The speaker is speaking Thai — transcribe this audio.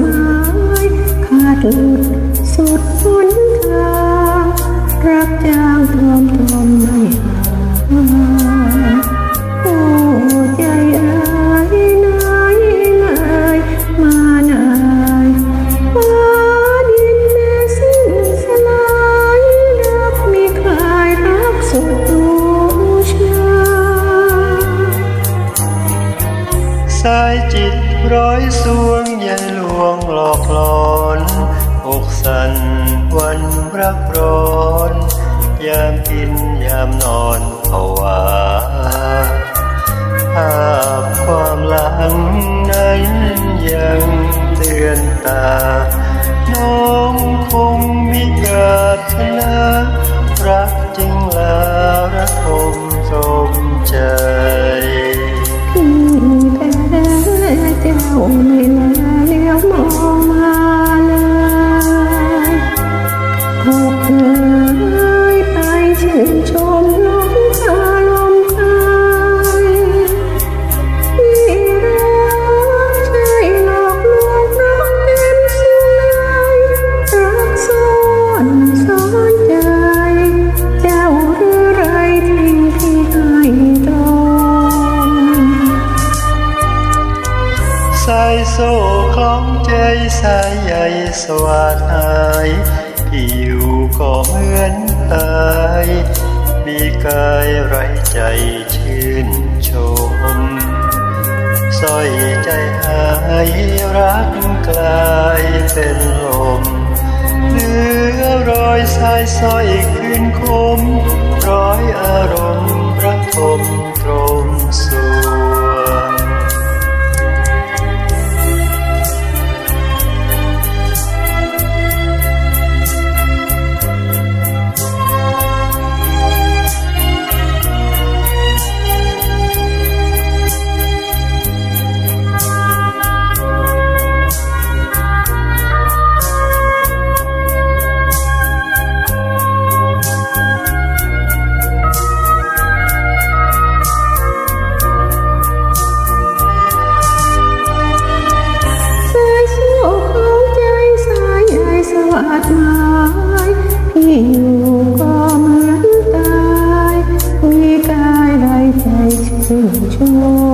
หมายขาดหลุดสุดหนทางรับจ้างตอมตอมไม่หายโอ้ใจร้ายนายเลยมานายฟ้าดินแม่สิ้นสลายรักมีใครรักสดรู้ชาสายจิต ร้อยสวงอย่หลวงหลอกหลอนอกสั่นวันรักร้อน ยามกินยามนอนภาวาภาพความหลังนั้นยังเตือนตา โซ่คล้องใจสายใยสวาดหายที่อยู่ก็เหมือนตาย มีกายไร้ใจชื่นชมสร้อยใจหายรักกลายเป็นลมเหลือรอยสายสร้อยคืนคมร้อยอารมณ์ระทมตร 哦